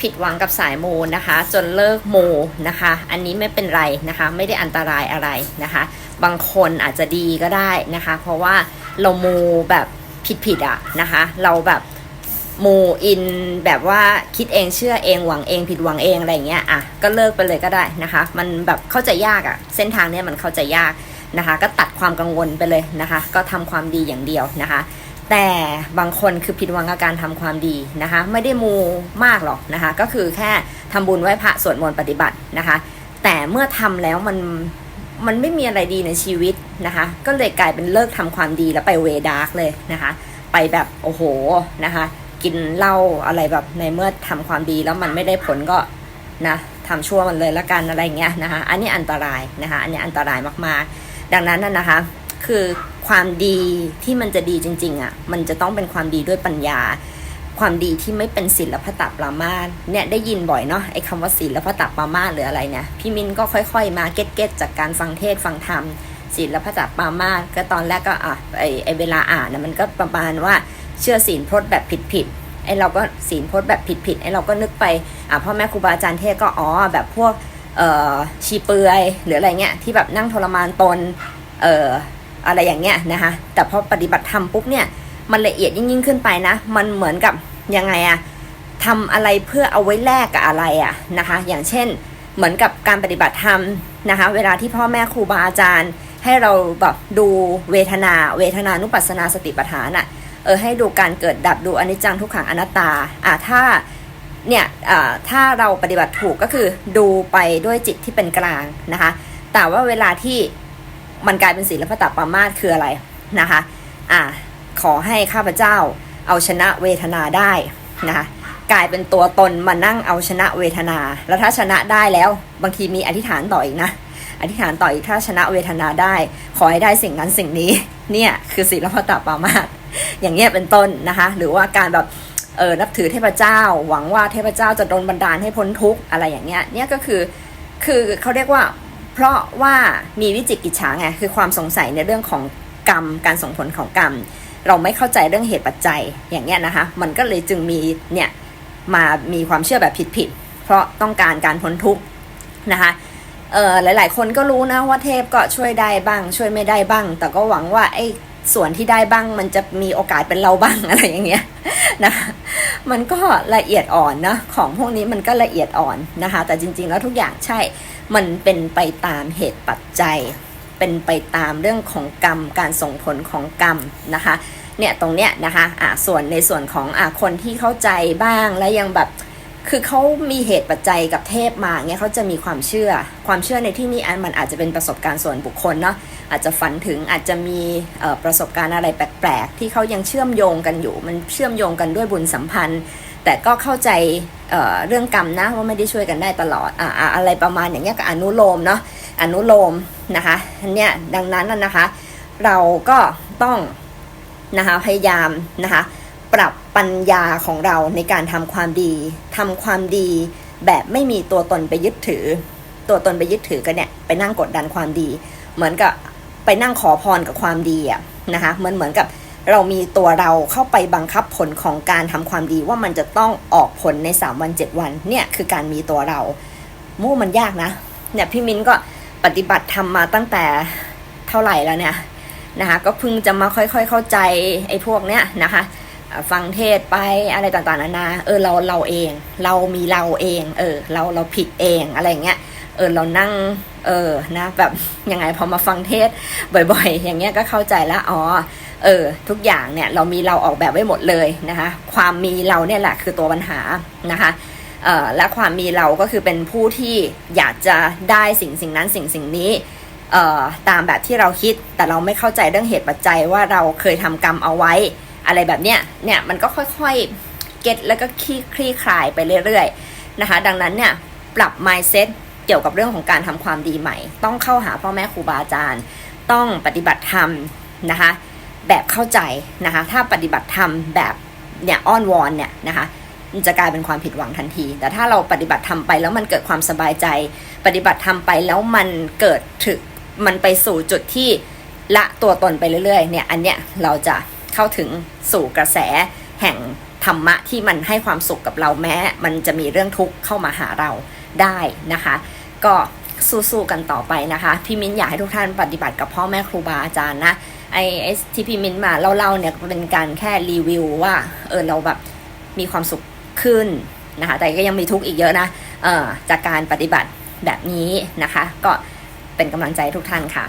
ผิดหวังกับสายโมนะคะ จนเลิกโมนะคะ อันนี้ไม่เป็นไรนะคะ ไม่ได้อันตรายอะไรนะคะ บางคนอาจจะดีก็ได้นะคะ เพราะว่าเราโมแบบผิดๆอะนะคะ เราแบบโมอินแบบว่าคิดเองเชื่อเองหวังเองผิดหวังเองอะไรเงี้ยอะก็เลิกไปเลยก็ได้นะคะ มันแบบเข้าใจยากอะเส้นทางเนี้ยมันเข้าใจยากนะคะ ก็ตัดความกังวลไปเลยนะคะ ก็ทำความดีอย่างเดียวนะคะ แต่บางคนคือผิดหวังกับการทำความดีนะคะ ไม่ได้มูมากหรอกนะคะ ก็คือแค่ทำบุญไหว้พระสวดมนต์ปฏิบัตินะคะ แต่เมื่อทำแล้วมันมันไม่มีอะไรดีในชีวิตนะคะ ก็เลยกลายเป็นเลิกทำความดีแล้วไปเวดาร์กเลยนะคะ ไปแบบโอ้โหนะคะ กินเหล้าอะไรแบบในเมื่อทำความดีแล้วมันไม่ได้ผลก็นะทำชั่วมันเลยละกันอะไรเงี้ยนะคะ อันนี้อันตรายนะคะ อันนี้อันตรายมากๆ ดังนั้นนะคะ คือความดีที่มันจะดีจริง ๆอะ่ะมันจะต้องเป็นความดีด้วยปัญญา ความดีที่ไม่เป็นศิลปตปรามาสเนี่ยได้ยินบ่อยเนาะไอ้คำว่าศิลปตปรามาสหรืออะไรเนี่ยพี่มินก็ค่อยๆ มาเก็ตเก็ตจากการฟังเทศฟังธรรมศิลปตปรามาสก็ตอนแรกก็อะไอไอเวลาอ่านนะมันก็ประมาณว่าเชื่อศีลพจน์แบบผิดๆไอ้เราก็ศีลพจน์แบบผิดๆไอ้เราก็นึกไปอะพ่อแม่ครูบาอาจารย์เทศก็อ๋อแบบพวกเอ่อชีเปลือยหรืออะไรเงี้ยที่แบบนั่งทรมานตนเอ่อ อะไรอย่างเงี้ยนะคะ แต่พอปฏิบัติธรรมปุ๊บเนี่ยมันละเอียดยิ่งยิ่งขึ้นไปนะ มันเหมือนกับยังไงอะทำอะไรเพื่อเอาไว้แลกกับอะไรอะนะคะ อย่างเช่น เหมือนกับการปฏิบัติธรรมนะคะ เวลาที่พ่อแม่ครูบาอาจารย์ ให้เราแบบดูเวทนา เวทนานุปัสสนาสติปัฏฐานอะเออให้ดูการเกิดดับดูอนิจจังทุกขังอนัตตาอะถ้าเนี่ยอ่าถ้าเราปฏิบัติถูกก็คือดูไปด้วยจิตที่เป็นกลางนะคะ แต่ว่าเวลาที่ มันกลายเป็นศีลปตปรามาสคืออะไรนะคะอ่าขอให้ข้าพเจ้าเอาชนะเวทนาได้นะคะกลายเป็นตัวตนมานั่งเอาชนะเวทนา แล้วถ้าชนะได้แล้ว บางทีมีอธิษฐานต่ออีกนะ อธิษฐานต่ออีกถ้าชนะเวทนาได้ ขอให้ได้สิ่งนั้นสิ่งนี้ เนี่ยคือศีลปตปรามาสอย่างเงี้ยเป็นต้นนะคะ หรือว่าการแบบเออนับถือเทพเจ้า หวังว่าเทพเจ้าจะโดนบันดาลให้พ้นทุกข์อะไรอย่างเงี้ยเนี่ยก็คือคือเขาเรียกว่า เพราะว่ามีวิจิกิจฉาไงคือความสงสัยในเรื่องของกรรมการส่งผลของกรรม เราไม่เข้าใจเรื่องเหตุปัจจัยอย่างเงี้ยนะคะ มันก็เลยจึงมีเนี่ยมามีความเชื่อแบบผิดๆเพราะต้องการการพ้นทุกข์นะคะเออหลาย ๆ คนก็รู้นะว่าเทพก็ช่วยได้บ้าง ช่วยไม่ได้บ้าง แต่ก็หวังว่าไอ้ส่วนที่ได้บ้างมันจะมีโอกาสเป็นเราบ้างอะไรอย่างเงี้ยนะคะมันก็ละเอียดอ่อนนะของพวกนี้มันก็ละเอียดอ่อนนะคะ แต่จริง ๆ แล้วทุกอย่างใช่ มันเป็นไปตามเหตุปัจจัย เป็นไปตามเรื่องของกรรม การส่งผลของกรรมนะคะ เนี่ยตรงเนี้ยนะคะอะส่วนในส่วนของอะคนที่เข้าใจบ้างและยังแบบ คือเขามีเหตุปัจจัยกับเทพมาเงี้ยเขาจะมีความเชื่อ ความเชื่อในที่นี้อันมันอาจจะเป็นประสบการณ์ส่วนบุคคลเนาะอาจจะฝันถึงอาจจะมีประสบการณ์อะไรแปลกๆ ที่เขายังเชื่อมโยงกันอยู่ มันเชื่อมโยงกันด้วยบุญสัมพันธ์ แต่ก็เข้าใจเเรื่องกรรมนะว่าไม่ได้ช่วยกันได้ตลอดอะอะอะไรประมาณอย่างเงี้ยก็อนุโลมเนาะอนุโลมนะคะอันเนี้ยดังนั้นนะคะ เราก็ต้องนะคะพยายามนะคะ ปรับปัญญาของเราในการทำความดีทำความดีแบบไม่มีตัวตนไปยึดถือ ตัวตนไปยึดถือกันเนี่ยไปนั่งกดดันความดี เหมือนกับไปนั่งขอพรกับความดีอะนะคะเหมือนเหมือนกับเรามีตัวเราเข้าไปบังคับผลของการทำความดีว่ามันจะต้องออกผลใน 3 วัน 7 วันเนี่ยคือการมีตัวเราโม่มันยากนะเนี่ยพี่มิ้นก็ปฏิบัติทำมาตั้งแต่เท่าไหร่แล้วเนี่ยนะคะก็เพิ่งจะมาค่อยๆเข้าใจไอ้พวกเนี้ยนะคะ ฟังเทศไปอะไรต่างๆนานาเออเราเราเอง เรามีเราเอง เออ เราเราผิดเองอะไรอย่างเงี้ยเออเรานั่งเออนะแบบยังไงพอมาฟังเทศบ่อยๆ อย่างเงี้ยก็เข้าใจแล้วอ๋อเออทุกอย่างเนี่ยเรามีเราออกแบบไว้หมดเลยนะคะความมีเราเนี่ยแหละคือตัวปัญหานะคะเออและความมีเราก็คือเป็นผู้ที่อยากจะได้สิ่งสิ่งนั้นสิ่งสิ่งนี้เอ่อตามแบบที่เราคิดแต่เราไม่เข้าใจเรื่องเหตุปัจจัยว่าเราเคยทำกรรมเอาไว้ อะไรแบบเนี้ยเนี่ยมันก็ค่อยๆเก็ตแล้วก็คลี่คลี่คลายไปเรื่อยๆนะคะ ดังนั้นเนี่ยปรับ mindset เกี่ยวกับเรื่องของการทำความดีใหม่ ต้องเข้าหาพ่อแม่ครูบาอาจารย์ ต้องปฏิบัติธรรมนะคะแบบเข้าใจนะคะ ถ้าปฏิบัติธรรมแบบเนี่ยอ้อนวอนเนี่ยนะคะจะกลายเป็นความผิดหวังทันที แต่ถ้าเราปฏิบัติธรรมไปแล้วมันเกิดความสบายใจ ปฏิบัติธรรมไปแล้วมันเกิดถึงมันไปสู่จุดที่ละตัวตนไปเรื่อยๆ เนี่ย อันเนี้ยเราจะ เข้าถึงสู่กระแสแห่งธรรมะที่มันให้ความสุขกับเราแม้ มันจะมีเรื่องทุกข์เข้ามาหาเราได้นะคะ ก็สู้ๆกันต่อไปนะคะ พี่มิ้นอยากให้ทุกท่านปฏิบัติกับพ่อแม่ครูบาอาจารย์นะไอไอที่พี่มิ้นมาเล่าๆเนี่ยเป็นการแค่รีวิวว่าเออเราแบบมีความสุขขึ้นนะคะแต่ก็ยังมีทุกข์อีกเยอะนะเออจากการปฏิบัติแบบนี้นะคะ ก็เป็นกำลังใจทุกท่านค่ะ